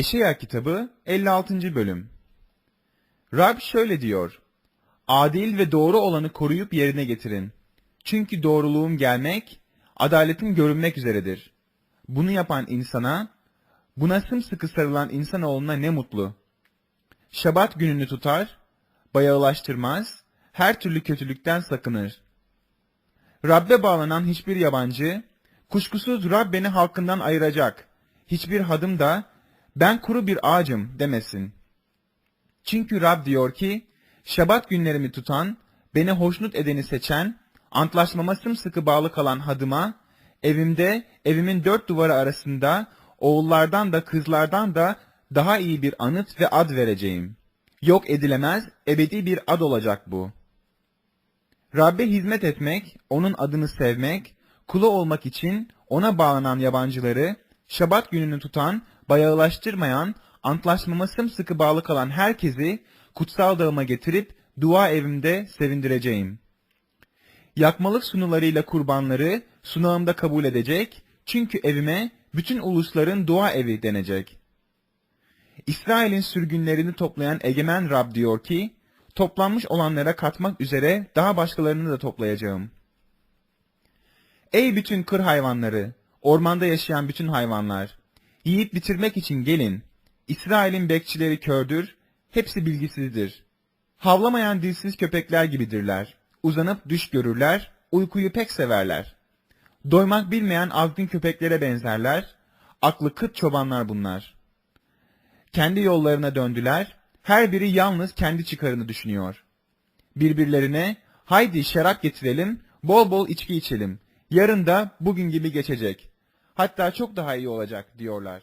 Eşeya kitabı 56. bölüm Rab şöyle diyor. Adil ve doğru olanı koruyup yerine getirin. Çünkü doğruluğum gelmek, adaletim görünmek üzeredir. Bunu yapan insana, buna sımsıkı sarılan insanoğluna ne mutlu. Şabat gününü tutar, bayağılaştırmaz, her türlü kötülükten sakınır. Rabbe bağlanan hiçbir yabancı, kuşkusuz Rab beni halkından ayıracak. Hiçbir hadım da, ben kuru bir ağacım demesin. Çünkü Rab diyor ki, Şabat günlerimi tutan, beni hoşnut edeni seçen, antlaşmama sımsıkı bağlı kalan hadıma, evimde, evimin dört duvarı arasında, oğullardan da kızlardan da daha iyi bir anıt ve ad vereceğim. Yok edilemez, ebedi bir ad olacak bu. Rabbe hizmet etmek, onun adını sevmek, kulu olmak için ona bağlanan yabancıları, şabat gününü tutan, bayağılaştırmayan, antlaşmama sımsıkı bağlı kalan herkesi kutsal dağıma getirip dua evimde sevindireceğim. Yakmalık sunularıyla kurbanları sunağımda kabul edecek, çünkü evime bütün ulusların dua evi denecek. İsrail'in sürgünlerini toplayan egemen Rab diyor ki, toplanmış olanlara katmak üzere daha başkalarını da toplayacağım. Ey bütün kır hayvanları, ormanda yaşayan bütün hayvanlar, yiyip bitirmek için gelin. İsrail'in bekçileri kördür, hepsi bilgisizdir. Havlamayan dilsiz köpekler gibidirler. Uzanıp düş görürler, uykuyu pek severler. Doymak bilmeyen azgın köpeklere benzerler, aklı kıt çobanlar bunlar. Kendi yollarına döndüler, her biri yalnız kendi çıkarını düşünüyor. Birbirlerine, haydi şarap getirelim, bol bol içki içelim, yarın da bugün gibi geçecek. Hatta çok daha iyi olacak diyorlar.